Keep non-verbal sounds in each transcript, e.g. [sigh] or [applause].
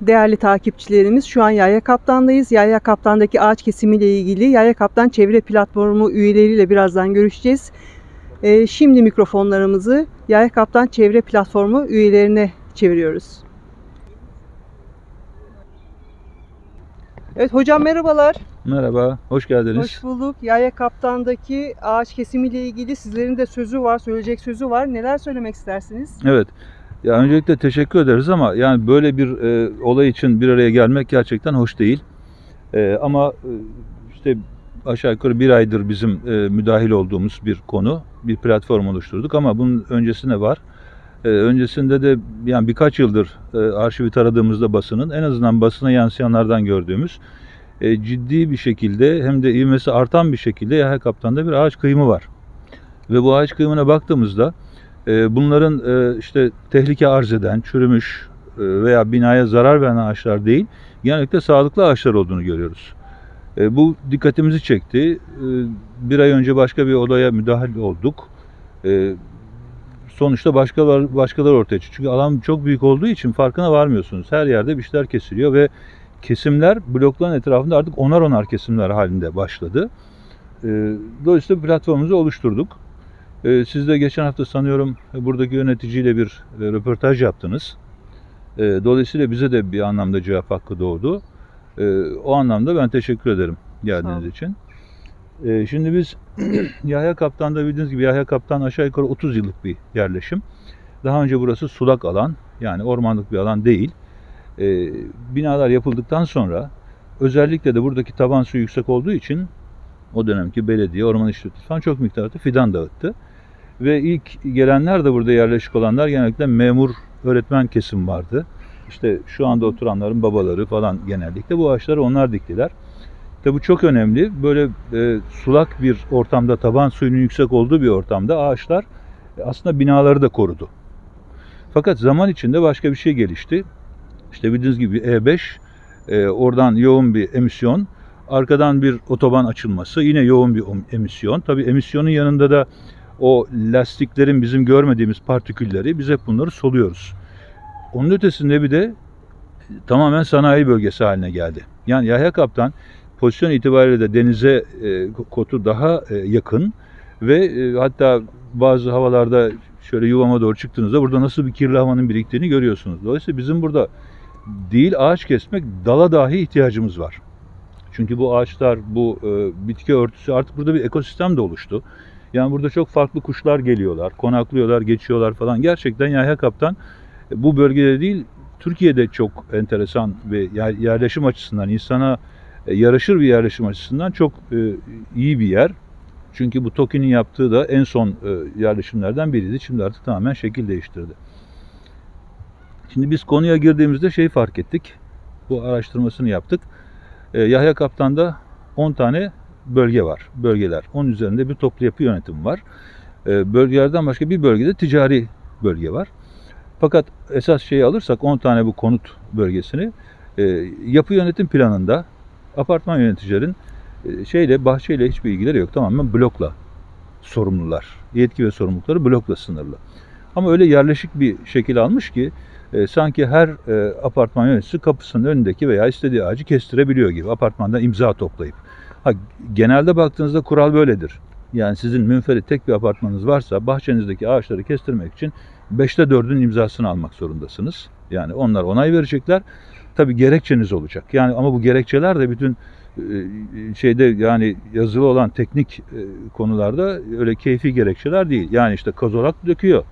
Değerli takipçilerimiz şu an Yaya Kaptan'dayız. Yaya Kaptan'daki ağaç kesimiyle ilgili Yaya Kaptan Çevre Platformu üyeleriyle birazdan görüşeceğiz. Ee, şimdi mikrofonlarımızı Yaya Kaptan Çevre Platformu üyelerine çeviriyoruz. Evet hocam merhabalar. Merhaba, hoş geldiniz. Hoş bulduk. Yaya Kaptan'daki ağaç kesimiyle ilgili sizlerin de sözü var, söyleyecek sözü var. Neler söylemek istersiniz? Evet, ya öncelikle teşekkür ederiz ama yani böyle bir e, olay için bir araya gelmek gerçekten hoş değil. E, ama e, işte aşağı yukarı bir aydır bizim e, müdahil olduğumuz bir konu, bir platform oluşturduk ama bunun öncesine var. E, öncesinde de yani birkaç yıldır e, arşivi taradığımızda basının en azından basına yansıyanlardan gördüğümüz e, ciddi bir şekilde hem de ivmesi artan bir şekilde Yahya Kaptan'da bir ağaç kıyımı var. Ve bu ağaç kıyımına baktığımızda bunların e, işte tehlike arz eden, çürümüş e, veya binaya zarar veren ağaçlar değil, genellikle sağlıklı ağaçlar olduğunu görüyoruz. E, bu dikkatimizi çekti. Bir ay önce başka bir olaya müdahale olduk. Sonuçta başkalar, başkalar ortaya çıktı. Çünkü alan çok büyük olduğu için farkına varmıyorsunuz. Her yerde bir şeyler kesiliyor ve kesimler blokların etrafında artık onar onar kesimler halinde başladı. Dolayısıyla platformumuzu oluşturduk. E, siz de geçen hafta sanıyorum buradaki yöneticiyle bir e, röportaj yaptınız. E, dolayısıyla bize de bir anlamda cevap hakkı doğdu. E, o anlamda ben teşekkür ederim geldiğiniz için. E, şimdi biz [clears throat] Yahya Kaptan'da bildiğiniz gibi Yahya Kaptan aşağı yukarı 30 yıllık bir yerleşim. Daha önce burası sulak alan yani ormanlık bir alan değil. E, binalar yapıldıktan sonra özellikle de buradaki taban suyu yüksek olduğu için o dönemki belediye, orman işletmesi falan çok miktarda fidan dağıttı. Ve ilk gelenler de burada yerleşik olanlar genellikle memur, öğretmen kesim vardı. İşte şu anda oturanların babaları falan genellikle bu ağaçları onlar diktiler. Tabi bu çok önemli. Böyle e, sulak bir ortamda, taban suyunun yüksek olduğu bir ortamda ağaçlar e, aslında binaları da korudu. Fakat zaman içinde başka bir şey gelişti. İşte bildiğiniz gibi E5, e, oradan yoğun bir emisyon, arkadan bir otoban açılması, yine yoğun bir emisyon. Tabi emisyonun yanında da o lastiklerin bizim görmediğimiz partikülleri biz hep bunları soluyoruz. Onun ötesinde bir de tamamen sanayi bölgesi haline geldi. Yani Yahya Kaptan pozisyon itibariyle de denize e, kotu daha e, yakın ve e, hatta bazı havalarda şöyle yuvama doğru çıktığınızda burada nasıl bir kirli havanın biriktiğini görüyorsunuz. Dolayısıyla bizim burada değil ağaç kesmek dala dahi ihtiyacımız var. Çünkü bu ağaçlar, bu e, bitki örtüsü artık burada bir ekosistem de oluştu. Yani burada çok farklı kuşlar geliyorlar, konaklıyorlar, geçiyorlar falan. Gerçekten Yahya Kaptan e, bu bölgede değil, Türkiye'de çok enteresan ve yer- yerleşim açısından, insana e, yaraşır bir yerleşim açısından çok e, iyi bir yer. Çünkü bu TOKİ'nin yaptığı da en son yerleşimlerden biriydi. Şimdi artık tamamen şekil değiştirdi. Şimdi biz konuya girdiğimizde şey fark ettik. Bu araştırmasını yaptık. Yahya Kaptan'da 10 tane bölge var, bölgeler. Onun üzerinde bir toplu yapı yönetimi var. E, bölgelerden başka bir bölgede ticari bölge var. Fakat esas şeyi alırsak 10 tane bu konut bölgesini e, yapı yönetim planında apartman yöneticilerin e, şeyle bahçeyle hiçbir ilgileri yok. Tamamen blokla sorumlular. Yetki ve sorumlulukları blokla sınırlı. Ama öyle yerleşik bir şekil almış ki e, sanki her e, apartman yöneticisi kapısının önündeki veya istediği ağacı kestirebiliyor gibi apartmandan imza toplayıp. Ha, genelde baktığınızda kural böyledir. Yani sizin münferit tek bir apartmanınız varsa bahçenizdeki ağaçları kestirmek için 5'te 4'ün imzasını almak zorundasınız. Yani onlar onay verecekler. Tabi gerekçeniz olacak. Yani ama bu gerekçeler de bütün e, şeyde yani yazılı olan teknik e, konularda öyle keyfi gerekçeler değil. Yani işte kozolak döküyor.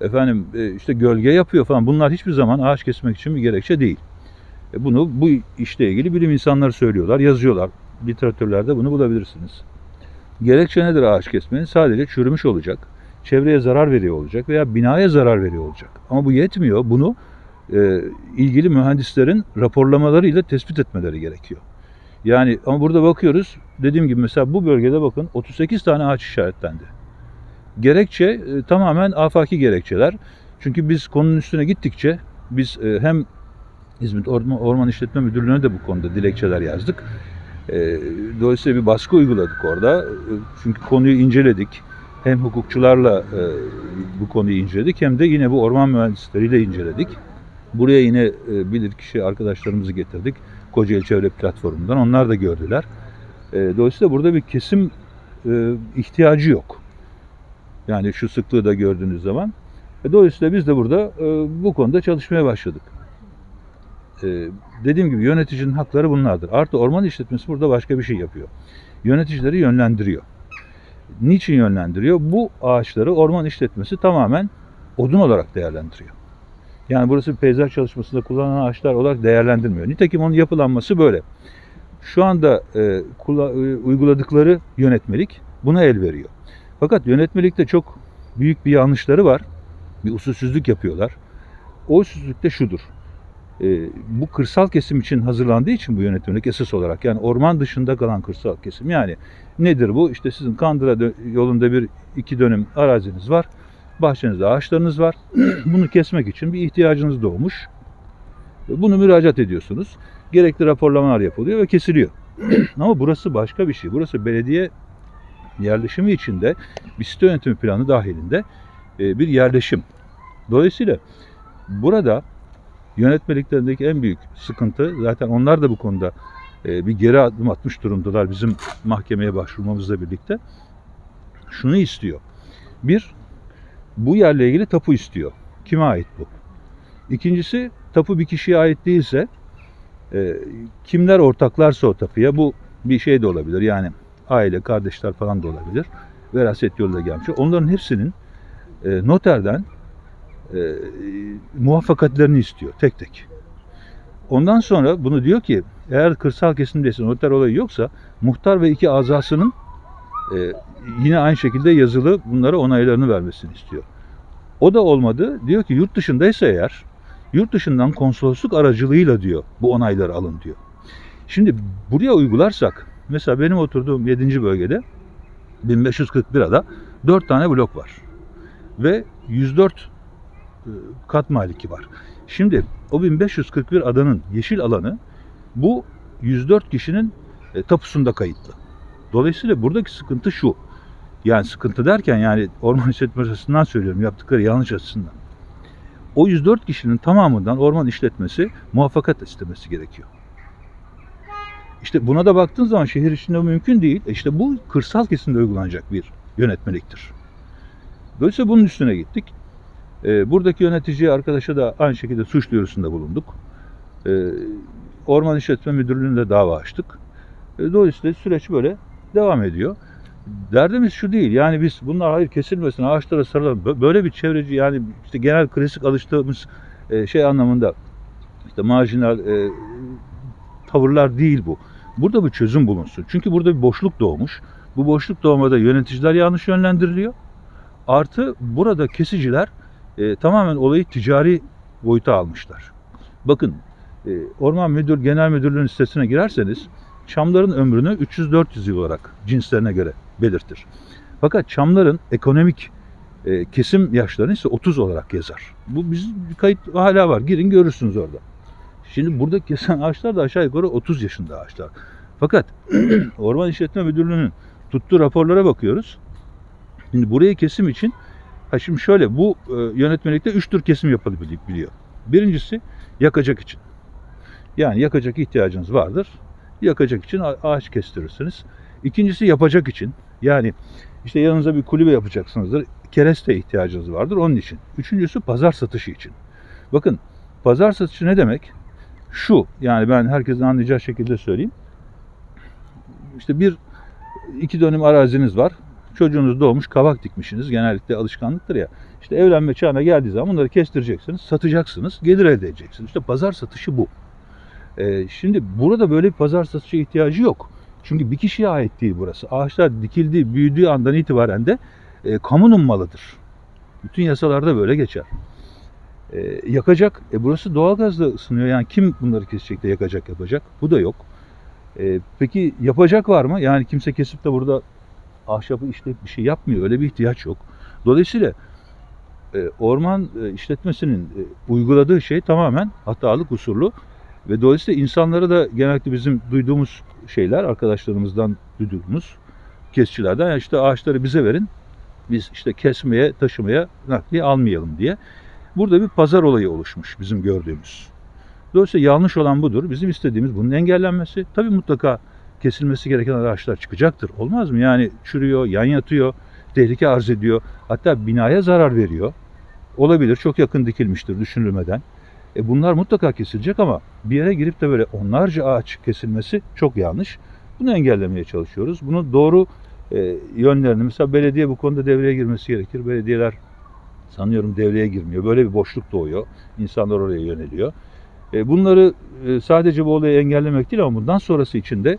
Efendim e, işte gölge yapıyor falan. Bunlar hiçbir zaman ağaç kesmek için bir gerekçe değil. Bunu bu işle ilgili bilim insanları söylüyorlar, yazıyorlar. Literatürlerde bunu bulabilirsiniz. Gerekçe nedir ağaç kesmenin? Sadece çürümüş olacak, çevreye zarar veriyor olacak veya binaya zarar veriyor olacak. Ama bu yetmiyor. Bunu e, ilgili mühendislerin raporlamalarıyla tespit etmeleri gerekiyor. Yani ama burada bakıyoruz. Dediğim gibi mesela bu bölgede bakın 38 tane ağaç işaretlendi. Gerekçe e, tamamen afaki gerekçeler. Çünkü biz konunun üstüne gittikçe biz e, hem İzmit Orman, İşletme Müdürlüğü'ne de bu konuda dilekçeler yazdık. E, dolayısıyla bir baskı uyguladık orada. E, çünkü konuyu inceledik. Hem hukukçularla e, bu konuyu inceledik hem de yine bu orman mühendisleriyle inceledik. Buraya yine e, bilirkişi arkadaşlarımızı getirdik. Kocaeli Çevre Platformu'ndan. Onlar da gördüler. E, dolayısıyla burada bir kesim e, ihtiyacı yok. Yani şu sıklığı da gördüğünüz zaman. Dolayısıyla biz de burada bu konuda çalışmaya başladık. E, dediğim gibi yöneticinin hakları bunlardır. Artı orman işletmesi burada başka bir şey yapıyor. Yöneticileri yönlendiriyor. Niçin yönlendiriyor? Bu ağaçları orman işletmesi tamamen odun olarak değerlendiriyor. Yani burası bir peyzaj çalışmasında kullanılan ağaçlar olarak değerlendirmiyor. Nitekim onun yapılanması böyle. Şu anda e, kula- e, uyguladıkları yönetmelik buna el veriyor. Fakat yönetmelikte çok büyük bir yanlışları var. Bir usulsüzlük yapıyorlar. O usulsüzlük de şudur. E, bu kırsal kesim için hazırlandığı için bu yönetmelik esas olarak yani orman dışında kalan kırsal kesim. Yani nedir bu? İşte sizin Kandıra yolunda bir iki dönüm araziniz var. Bahçenizde ağaçlarınız var. [clears throat] Bunu kesmek için bir ihtiyacınız doğmuş. Bunu müracaat ediyorsunuz. Gerekli raporlamalar yapılıyor ve kesiliyor. [clears throat] Ama burası başka bir şey. Burası belediye yerleşimi içinde bir site yönetimi planı dahilinde e, bir yerleşim. Dolayısıyla burada yönetmeliklerindeki en büyük sıkıntı zaten onlar da bu konuda e, bir geri adım atmış durumdalar bizim mahkemeye başvurmamızla birlikte. Şunu istiyor. Bir, bu yerle ilgili tapu istiyor. Kime ait bu? İkincisi tapu bir kişiye ait değilse e, kimler ortaklarsa o tapuya bu bir şey de olabilir. Yani aile, kardeşler falan da olabilir. Veraset yoluyla gelmiş. Onların hepsinin e, noterden e, muvaffakatlerini istiyor tek tek. Ondan sonra bunu diyor ki eğer kırsal kesimdeyse noter olayı yoksa muhtar ve iki azasının e, yine aynı şekilde yazılı bunlara onaylarını vermesini istiyor. O da olmadı. Diyor ki yurt dışındaysa eğer yurt dışından konsolosluk aracılığıyla diyor bu onayları alın diyor. Şimdi buraya uygularsak mesela benim oturduğum 7. bölgede 1541 ada 4 tane blok var. Ve 104 e, kat maliki var. Şimdi o 1541 adanın yeşil alanı bu 104 kişinin e, tapusunda kayıtlı. Dolayısıyla buradaki sıkıntı şu. Yani sıkıntı derken yani orman işletmesi açısından söylüyorum yaptıkları yanlış açısından. O 104 kişinin tamamından orman işletmesi muvaffakat istemesi gerekiyor. İşte buna da baktığın zaman şehir içinde mümkün değil. E İşte bu kırsal kesimde uygulanacak bir yönetmeliktir. Dolayısıyla bunun üstüne gittik. E, buradaki yönetici arkadaşa da aynı şekilde suç duyurusunda bulunduk. E, Orman İşletme Müdürlüğü'nde dava açtık. E, dolayısıyla süreç böyle devam ediyor. Derdimiz şu değil. Yani biz bunlar hayır kesilmesin, ağaçlara sarılalım. Bö- Böyle bir çevreci yani işte genel klasik alıştığımız e, şey anlamında işte marjinal e, tavırlar değil bu. Burada bir çözüm bulunsun. Çünkü burada bir boşluk doğmuş. Bu boşluk doğmada yöneticiler yanlış yönlendiriliyor. Artı burada kesiciler e, tamamen olayı ticari boyuta almışlar. Bakın e, Orman Müdür Genel Müdürlüğü'nün sitesine girerseniz çamların ömrünü 300-400 yıl olarak cinslerine göre belirtir. Fakat çamların ekonomik e, kesim yaşlarını ise 30 olarak yazar. Bu bizim kayıt hala var. Girin görürsünüz orada. Şimdi burada kesen ağaçlar da aşağı yukarı 30 yaşında ağaçlar. Fakat [clears throat] Orman İşletme Müdürlüğü'nün tuttuğu raporlara bakıyoruz. Şimdi buraya kesim için ha şimdi şöyle bu e, yönetmelikte 3 tür kesim yapılabiliyor. Birincisi yakacak için. Yani yakacak ihtiyacınız vardır. Yakacak için ağaç kestirirsiniz. İkincisi yapacak için. Yani işte yanınıza bir kulübe yapacaksınızdır. Kereste ihtiyacınız vardır onun için. Üçüncüsü pazar satışı için. Bakın pazar satışı ne demek? Şu yani ben herkesin anlayacağı şekilde söyleyeyim. İşte bir iki dönüm araziniz var. Çocuğunuz doğmuş kavak dikmişsiniz. Genellikle alışkanlıktır ya. İşte evlenme çağına geldiği zaman bunları kestireceksiniz, satacaksınız, gelir elde edeceksiniz. İşte pazar satışı bu. Ee, şimdi burada böyle bir pazar satışı ihtiyacı yok. Çünkü bir kişiye ait değil burası. Ağaçlar dikildiği, büyüdüğü andan itibaren de e, kamunun malıdır. Bütün yasalarda böyle geçer. E, yakacak. E, burası doğalgazla ısınıyor. Yani kim bunları kesecek de yakacak yapacak? Bu da yok. E, peki yapacak var mı? Yani kimse kesip de burada ahşabı işleyip bir şey yapmıyor. Öyle bir ihtiyaç yok. Dolayısıyla e, orman e, işletmesinin e, uyguladığı şey tamamen hatalı, kusurlu ve dolayısıyla insanlara da genellikle bizim duyduğumuz şeyler, arkadaşlarımızdan duyduğumuz kesicilerden "Ya işte ağaçları bize verin, biz işte kesmeye, taşımaya, nakliye almayalım diye. Burada bir pazar olayı oluşmuş bizim gördüğümüz. Dolayısıyla yanlış olan budur. Bizim istediğimiz bunun engellenmesi. Tabii mutlaka kesilmesi gereken ağaçlar çıkacaktır. Olmaz mı? Yani çürüyor, yan yatıyor, tehlike arz ediyor. Hatta binaya zarar veriyor. Olabilir. Çok yakın dikilmiştir düşünülmeden. E bunlar mutlaka kesilecek ama bir yere girip de böyle onlarca ağaç kesilmesi çok yanlış. Bunu engellemeye çalışıyoruz. Bunu doğru e, yönlerini mesela belediye bu konuda devreye girmesi gerekir. Belediyeler sanıyorum devreye girmiyor. Böyle bir boşluk doğuyor. İnsanlar oraya yöneliyor. E, bunları e, sadece bu olayı engellemek değil ama bundan sonrası için de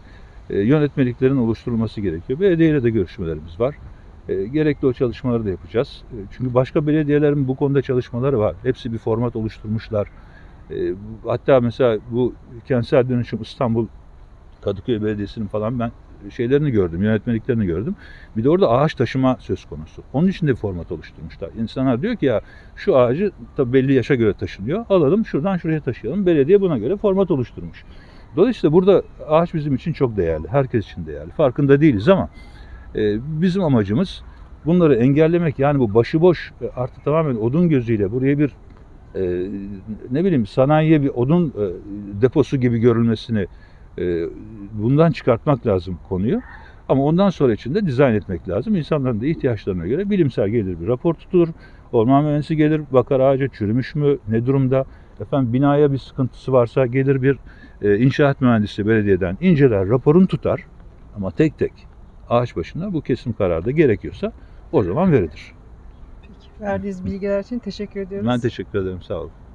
e, yönetmeliklerin oluşturulması gerekiyor. Belediyeyle de görüşmelerimiz var. E, gerekli o çalışmaları da yapacağız. E, çünkü başka belediyelerin bu konuda çalışmaları var. Hepsi bir format oluşturmuşlar. Hatta mesela bu kentsel dönüşüm İstanbul Kadıköy Belediyesi'nin falan ben şeylerini gördüm, yönetmeliklerini gördüm. Bir de orada ağaç taşıma söz konusu. Onun için de bir format oluşturmuşlar. İnsanlar diyor ki ya şu ağacı tabii belli yaşa göre taşınıyor. Alalım şuradan şuraya taşıyalım. Belediye buna göre format oluşturmuş. Dolayısıyla burada ağaç bizim için çok değerli. Herkes için değerli. Farkında değiliz ama e, bizim amacımız bunları engellemek. Yani bu başıboş e, artık tamamen odun gözüyle buraya bir e, ne bileyim sanayiye bir odun e, deposu gibi görülmesini e, bundan çıkartmak lazım konuyu. Ama ondan sonra için de dizayn etmek lazım. İnsanların da ihtiyaçlarına göre bilimsel gelir bir rapor tutulur. Orman mühendisi gelir bakar ağaca çürümüş mü, ne durumda. Efendim binaya bir sıkıntısı varsa gelir bir e, inşaat mühendisi belediyeden inceler, raporunu tutar. Ama tek tek ağaç başına bu kesim kararı da gerekiyorsa o zaman verilir. Peki. Verdiğiniz bilgiler için teşekkür ediyoruz. Ben teşekkür ederim. Sağ olun.